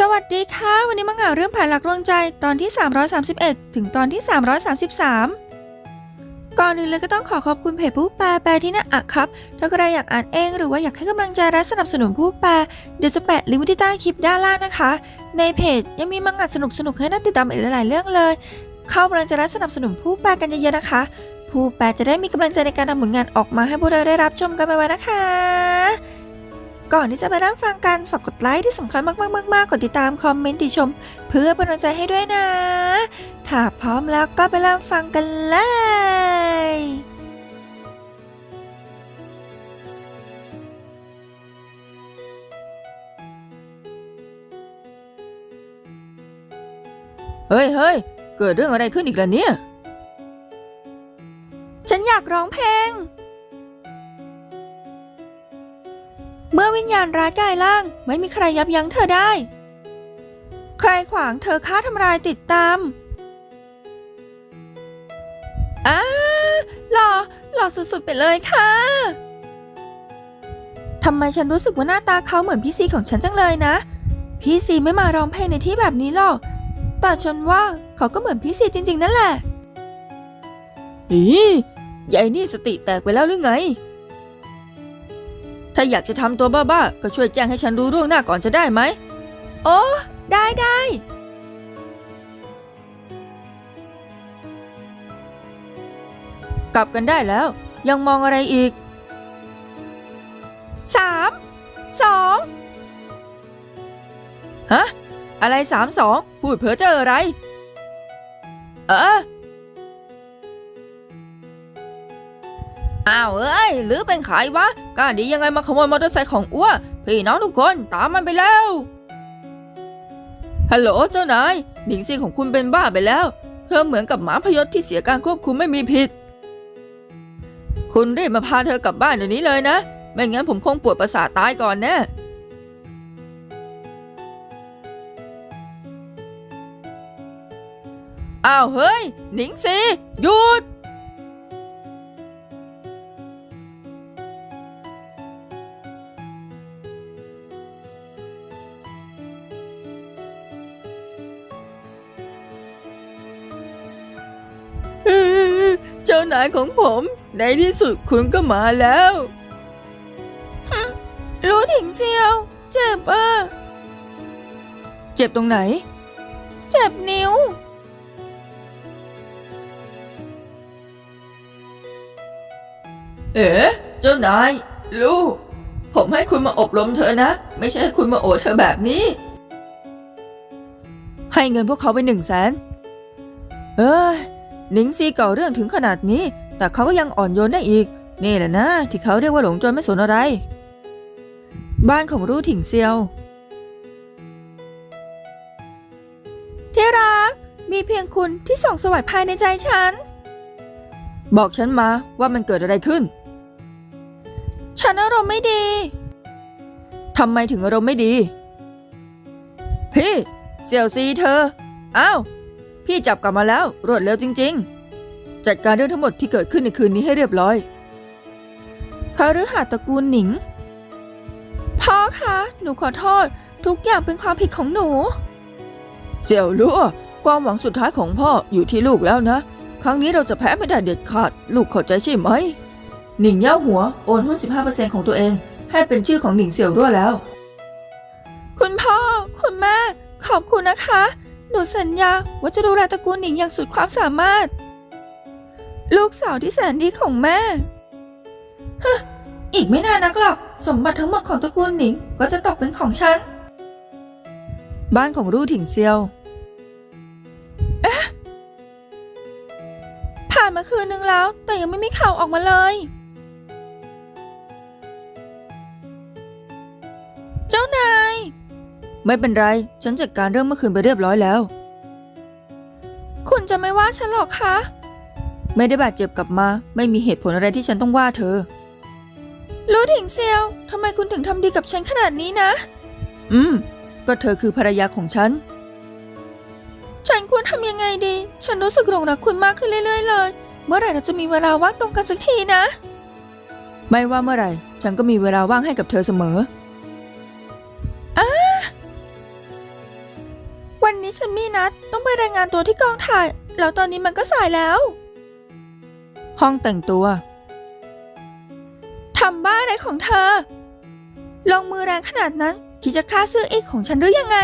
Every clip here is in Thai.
สวัสดีค่ะ วันนี้มาเหงาเรื่องแผนหลักดวงใจตอนที่ 331 ถึงตอนที่ 333 ก่อนอื่นเลยก็ต้องขอขอบคุณเพจผู้แปลแปลที่น่าอะครับ ถ้าใครอยากอ่านเองหรือว่าอยากให้กำลังใจและสนับสนุนผู้แปลเดี๋ยวจะแปะลิงก์ที่ใต้คลิปด้านล่างนะคะ ในเพจยังมีมังงะสนุกๆให้น่าติดตามอีกหลาย ๆ เรื่องเลย เข้ากำลังใจและสนับสนุนผู้แปลกันเยอะๆนะคะ ผู้แปลจะได้มีกำลังใจในการทำผลงานออกมาให้พวกเราได้รับชมกันไปไว้นะคะ ก่อนที่จะไปรับฟังกันฝากกดไลค์ที่สำคัญมากๆๆๆกดติดตามคอมเมนต์ติชม เพื่อเป็นกำลังใจให้ด้วยนะ ถ้าพร้อมแล้วก็ไปรับฟังกันเลยเฮ้ยเฮ้ยเกิดเรื่องอะไรขึ้นอีกล่ะเนี่ย ฉันอยากร้องเพลง วิญญาณร้ายกายล่าง ไม่มีใครยับยั้งเธอได้ ใครขวางเธอฆ่าทำลายติดตามอ้าหล่อหล่อสุดๆไปเลยค่ะทำไมฉันรู้สึกว่าหน้าตาเขาเหมือนพี่ซีของฉันจังเลยนะ พี่ซีไม่มาร้องเพลงในที่แบบนี้หรอก แต่ฉันว่าเขาก็เหมือนพี่ซีจริง ๆ นั่นแหละอียายนี่สติแตกไปแล้วหรือไงาอยากจะทำตัวบ้าๆ ก็ช่วยแจ้งให้ฉันรู้ล่วงหน้าก่อนจะได้ไหม โอ้ได้ได้กลับกันได้แล้ว ยังมองอะไรอีกสามสองฮะ อะไรสามสองพูดเพ้อเจออะไร เออ อ้าวเอ้ยหรือเป็นใครวะกล้าดียังไงมาขโมยมอเตอร์ไซค์ของอ้วพี่น้องทุกคนตามมันไปแล้วฮัลโหลเจ้านายหนิงซีของคุณเป็นบ้าไปแล้ว เธอเหมือนกับหมาพยศที่เสียการควบคุมไม่มีผิด คุณรีบมาพาเธอกลับบ้านเดี๋ยวนี้เลยนะ ไม่งั้นผมคงปวดประสาทตายก่อนแน่อ้าวเฮ้ยหนิงซีหยุด เจ้านายของผม ในที่สุดคุณก็มาแล้วรู้ถิงเซียว เจ็บอะ เจ็บตรงไหน เจ็บนิ้ว เอ๋เจ้านาย ลูก ผมให้คุณมาอบรมเธอนะ ไม่ใช่ให้คุณมาโอดเธอแบบนี้ ให้เงินพวกเขาไปหนึ่งแสนเอ้ย หนิงซีเก่าเรื่องถึงขนาดนี้ แต่เขาก็ยังอ่อนโยนได้อีก นี่แหละนะ ที่เขาเรียกว่าหลงจนไม่สนอะไร บ้านของรู้ถิ่งเซียวที่รัก มีเพียงคุณที่ส่องสวัยภายในใจฉัน บอกฉันมาว่ามันเกิดอะไรขึ้น ฉันอารมณ์ไม่ดีทำไมถึงอารมณ์ไม่ดี พี่ เสี่ยวซีเธอ อ้าว พี่จับกลับมาแล้วรวดเร็วจริง ๆ จัดการเรื่องทั้งหมดที่เกิดขึ้นในคืนนี้ให้เรียบร้อยคาฤหาตระกูลหนิง พ่อคะ หนูขอโทษ ทุกอย่างเป็นความผิดของหนู เสี่ยวลั่วความหวังสุดท้ายของพ่ออยู่ที่ลูกแล้วนะ ครั้งนี้เราจะแพ้ไม่ได้เด็ดขาด ลูกเข้าใจใช่ไหม หนิงเย่าหัวโอนหุ้น 15%ของตัวเอง ให้เป็นชื่อของหนิงเสี่ยวรั่วแล้ว คุณพ่อ คุณแม่ ขอบคุณนะคะ หนูสัญญาว่าจะดูแลตระกูลหนิงอย่างสุดความสามารถ ลูกสาวที่แสนดีของแม่ฮะอีกไม่นานนักหรอก สมบัติทั้งหมดของตระกูลหนิงก็จะตกเป็นของฉัน บ้านของรู่ถิงเซียวผ่านมาคืนนึงแล้ว แต่ยังไม่มีข่าวออกมาเลย เจ้านาย ไม่เป็นไร ฉันจัดการเรื่องเมื่อคืนไปเรียบร้อยแล้ว คุณจะไม่ว่าฉันหรอกคะ ไม่ได้บาดเจ็บกลับมา ไม่มีเหตุผลอะไรที่ฉันต้องว่าเธอ รู้ถิงเซียวทำไมคุณถึงทำดีกับฉันขนาดนี้นะ อืม ก็เธอคือภรรยาของฉัน ฉันควรทำยังไงดี ฉันรู้สึกหลงรักคุณมากขึ้นเรื่อยๆเลย เมื่อไหร่เราจะมีเวลาว่างตรงกันสักทีนะ ไม่ว่าเมื่อไหร่ ฉันก็มีเวลาว่างให้กับเธอเสมอ ฉันมีนัด ต้องไปรายงานตัวที่กองถ่าย แล้วตอนนี้มันก็สายแล้ว ห้องแต่งตัวทำบ้าอะไรของเธอ ลงมือแรงขนาดนั้น คิดจะฆ่าซื้ออีกของฉันหรือยังไง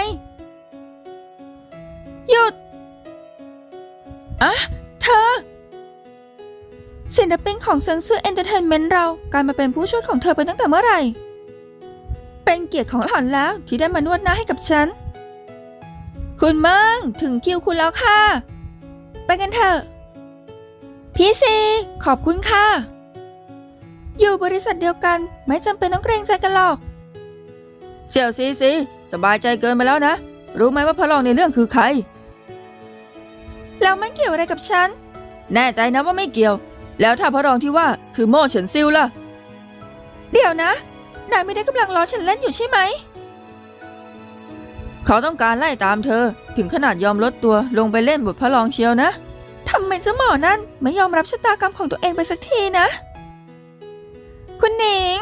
หยุดอะเธอศิลปินของเซิงซื่อเอนเตอร์เทนเมนต์เรากลายมาเป็นผู้ช่วยของเธอไปตั้งแต่เมื่อไหร่ เป็นเกียรติของหล่อนแล้วที่ได้มานวดหน้าให้กับฉัน คุณมังถึงคิวคุณแล้วค่ะ ไปกันเถอะ พี่ซีขอบคุณค่ะ อยู่บริษัทเดียวกันไม่จำเป็นต้องเกรงใจกันหรอก เสี่ยวซีซีสบายใจเกินไปแล้วนะ รู้ไหมว่าพระรองในเรื่องคือใคร แล้วมันเกี่ยวอะไรกับฉัน แน่ใจนะว่าไม่เกี่ยว แล้วถ้าพระรองที่ว่าคือโม่เฉินซิวล่ะ เดี๋ยวนะ นายไม่ได้กำลังล้อฉันเล่นอยู่ใช่ไหม เขาต้องการไล่ตามเธอ ถึงขนาดยอมลดตัวลงไปเล่นบทพระรองเชียวนะทำไมเจ้าหมอนั่นไม่ยอมรับชะตากรรมของตัวเองไปสักทีนะ คุณหนิง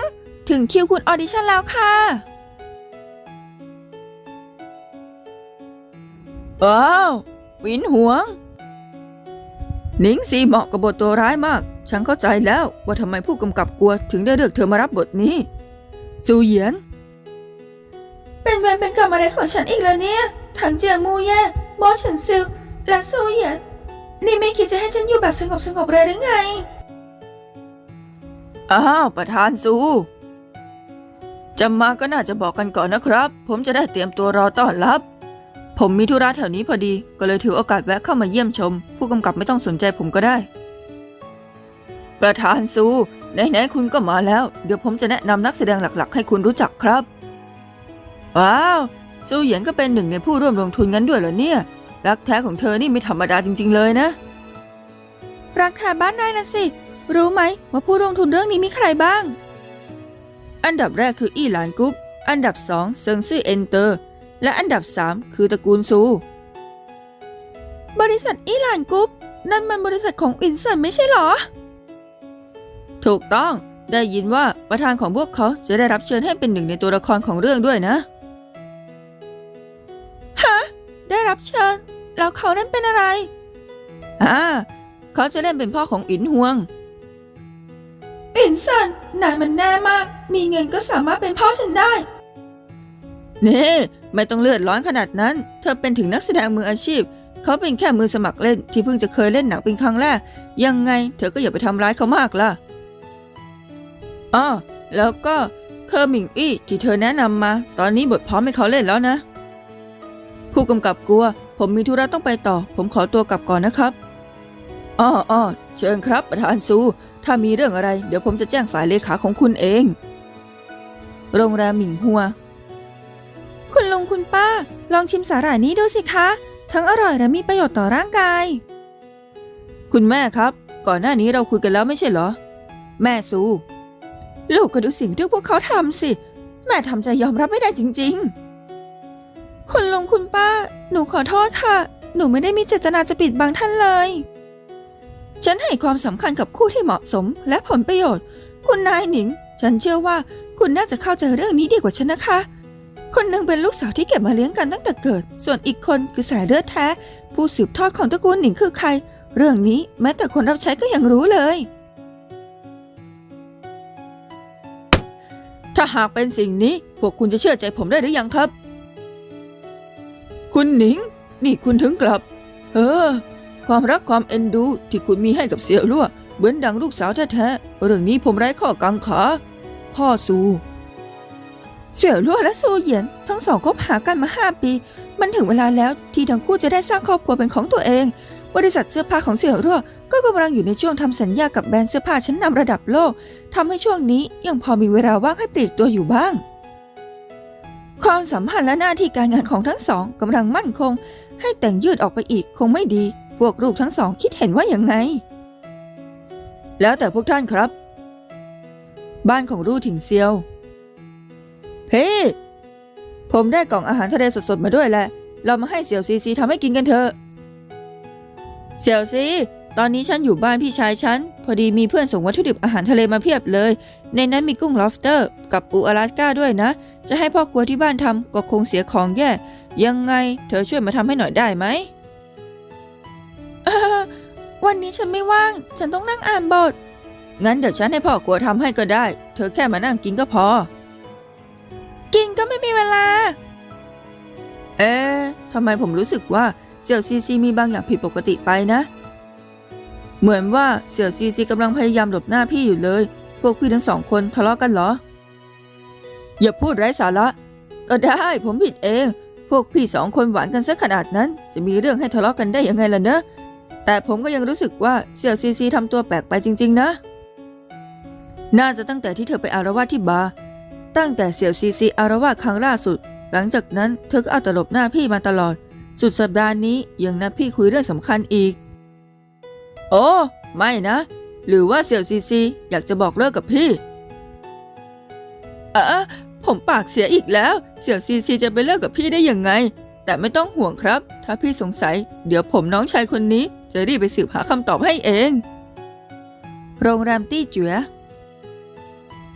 ถึงคิวคุณออดิชั่นแล้วค่ะว้าววินหวง หนิงซีเหมาะกับบทตัวร้ายมาก ฉันเข้าใจแล้วว่าทำไมผู้กำกับกลัวถึงได้เลือกเธอมารับบทนี้ซูเหยียน เป็นเวรเป็นกรรมอะไรของฉันอีกแล้วเนี่ยทั้งเจียงมูเย่บอฉันซิล และซูเหยียนนี่ไม่คิดจะให้ฉันอยู่แบบสงบสงบเลยหรือไง อ้าวประธานซูจะมาก็น่าจะบอกกันก่อนนะครับ ผมจะได้เตรียมตัวรอต้อนรับ ผมมีธุระแถวนี้พอดี ก็เลยถือโอกาสแวะเข้ามาเยี่ยมชม ผู้กำกับไม่ต้องสนใจผมก็ได้ ประธานซูไหนๆคุณก็มาแล้ว เดี๋ยวผมจะแนะนำนักแสดงหลัก ๆ ให้คุณรู้จักครับ ว้าวซูเหยียนก็เป็นหนึ่งในผู้ร่วมลงทุนงั้นด้วยเหรอเนี่ย รักแท้ของเธอนี่ไม่ธรรมดาจริง ๆ เลยนะ รักแท้บ้านนายนะสิ รู้ไหมว่าผู้ลงทุนเรื่องนี้มีใครบ้าง อันดับแรกคืออี้หลานกรุ๊ปอันดับสองเซิงซื่อเอนเตอร์ และอันดับสามคือตระกูลซู บริษัทอีหลานกรุ๊ปนั่นมันบริษัทของอินเซินไม่ใช่เหรอ ถูกต้องได้ยินว่าประธานของพวกเขาจะได้รับเชิญให้เป็นหนึ่งในตัวละครของเรื่องด้วยนะ รับเชิญ แล้วเขานั่นเป็นอะไรอ่าเขาจะเล่นเป็นพ่อของอินฮวง อินเซินนายมันแน่มาก มีเงินก็สามารถเป็นพ่อฉันได้ นี่ไม่ต้องเลือดร้อนขนาดนั้น เธอเป็นถึงนักแสดงมืออาชีพ เขาเป็นแค่มือสมัครเล่นที่เพิ่งจะเคยเล่นหนังเป็นครั้งแรก ยังไง เธอก็อย่าไปทำร้ายเขามากล่ะอ้อแล้วก็เคอร์หมิงอี้ที่เธอแนะนำมา ตอนนี้บทพร้อมให้เขาเล่นแล้วนะ ผู้กำกับกลัว ผมมีธุระต้องไปต่อ ผมขอตัวกลับก่อนนะครับอ้ออ้อเชิญครับประธานซู ถ้ามีเรื่องอะไร เดี๋ยวผมจะแจ้งฝ่ายเลขาของคุณเอง โรงแรมหมิงฮัว คุณลุงคุณป้า ลองชิมสาหร่ายนี้ดูสิคะ ทั้งอร่อยและมีประโยชน์ต่อร่างกาย คุณแม่ครับ ก่อนหน้านี้เราคุยกันแล้วไม่ใช่เหรอ แม่ซู ลูกก็ดูสิ่งที่พวกเขาทำสิ แม่ทำใจยอมรับไม่ได้จริง ๆ คุณลุงคุณป้า หนูขอโทษค่ะ หนูไม่ได้มีเจตนาจะปิดบังท่านเลย ฉันให้ความสำคัญกับคู่ที่เหมาะสมและผลประโยชน์ คุณนายหนิง ฉันเชื่อว่าคุณน่าจะเข้าใจเรื่องนี้ดีกว่าฉันนะคะ คนหนึ่งเป็นลูกสาวที่เก็บมาเลี้ยงกันตั้งแต่เกิด ส่วนอีกคนคือสายเลือดแท้ ผู้สืบทอดของตระกูลหนิงคือใคร เรื่องนี้แม้แต่คนรับใช้ก็ยังรู้เลย ถ้าหากเป็นสิ่งนี้พวกคุณจะเชื่อใจผมได้หรือยังครับ หนิง นี่คุณถึงกลับ เออ ความรักความเอ็นดูที่คุณมีให้กับเสี่ยวลั่วเหมือนดังลูกสาวแท้ๆเรื่องนี้ผมไร้ข้อกังขา พ่อซูเสี่ยวลั่วและซูเหยียนทั้งสองคบหากันมาห้าปี มันถึงเวลาแล้วที่ทั้งคู่จะได้สร้างครอบครัวเป็นของตัวเอง บริษัทเสื้อผ้าของเสี่ยวลั่วก็กำลังอยู่ในช่วงทำสัญญากับแบรนด์เสื้อผ้าชั้นนำระดับโลกทำให้ช่วงนี้ยังพอมีเวลาว่างให้ปลีกตัวอยู่บ้าง ความสัมพันธ์และหน้าที่การงานของทั้งสองกำลังมั่นคง ให้แต่งยืดออกไปอีกคงไม่ดี พวกลูกทั้งสองคิดเห็นว่าอย่างไง แล้วแต่พวกท่านครับ บ้านของรู่ถิงเซียว เพ่ผมได้กล่องอาหารทะเลสดๆมาด้วยแหละ เรามาให้เสี่ยวซีซีทำให้กินกันเถอะ เสี่ยวซี ตอนนี้ฉันอยู่บ้านพี่ชายฉัน พอดีมีเพื่อนส่งวัตถุดิบอาหารทะเลมาเพียบเลย ในนั้นมีกุ้งลอฟเตอร์ กับปูอลาสก้าด้วยนะ จะให้พ่อครัวที่บ้านทำก็คงเสียของแย่ ยังไง เธอช่วยมาทำให้หน่อยได้ไหมวันนี้ฉันไม่ว่าง ฉันต้องนั่งอ่านบท งั้นเดี๋ยวฉันให้พ่อครัวทำให้ก็ได้ เธอแค่มานั่งกินก็พอ กินก็ไม่มีเวลา เอ๊ะทำไมผมรู้สึกว่าเสี่ยวซีซีมีบางอย่างผิดปกติไปนะ เหมือนว่าเสี่ยวซีซีกำลังพยายามหลบหน้าพี่อยู่เลย พวกพี่ทั้งสองคนทะเลาะกันเหรอ อย่าพูดไร้สาระ ก็ได้ผมผิดเอง พวกพี่สองคนหวานกันซะขนาดนั้น จะมีเรื่องให้ทะเลาะกันได้ยังไงล่ะเนอะแต่ผมก็ยังรู้สึกว่าเสี่ยวซีซีทำตัวแปลกไปจริง ๆ นะ น่าจะตั้งแต่ที่เธอไปอารวาสที่บาร์ตั้งแต่เสี่ยวซีซีอารวาสครั้งล่าสุด หลังจากนั้นเธอก็เอาแต่หลบหน้าพี่มาตลอด สุดสัปดาห์นี้ยังนัดพี่คุยเรื่องสำคัญอีก โอ้ ไม่นะ หรือว่าเสี่ยวซีซีอยากจะบอกเลิกกับพี่ เออผมปากเสียอีกแล้ว เสี่ยวซีซีจะไปเลิกกับพี่ได้ยังไง แต่ไม่ต้องห่วงครับ ถ้าพี่สงสัย เดี๋ยวผมน้องชายคนนี้ จะรีบไปสืบหาคำตอบให้เอง โรงแรมตี้จั๋ว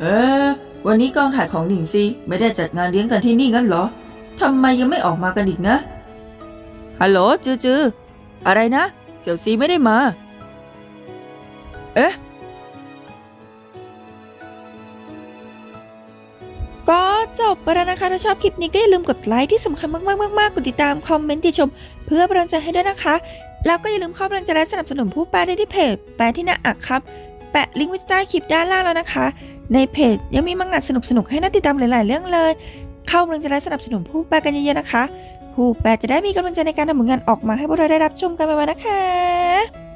เอ๊ะวันนี้กองถ่ายของหนิงซีไม่ได้จัดงานเลี้ยงกันที่นี่งั้นเหรอทำไมยังไม่ออกมากันอีกนะ ฮัลโหลจือจืออะไรนะ เสี่ยวซีไม่ได้มา เอ๊ะ ก็จบไปแล้วนะคะ ถ้าชอบคลิปนี้ก็อย่าลืมกดไลค์ที่สำคัญมากๆมากๆกดติดตามคอมเมนต์ติชม เพื่อเป็นกำลังใจให้ด้วยนะคะ แล้วก็อย่าลืมเข้ากำลังใจและสนับสนุนผู้แปลได้ที่เพจ แปลที่หน้าอักครับ แปะลิงก์ไว้ใต้คลิปด้านล่างแล้วนะคะ ในเพจยังมีมังงะสนุกๆให้น่าติดตามหลาย ๆ เรื่องเลย เข้ากำลังใจและสนับสนุนผู้แปลกันเยอะๆนะคะ ผู้แปลจะได้มีกำลังใจในการทำผลงานออกมาให้พวกเราได้รับชมกันไปๆนะคะ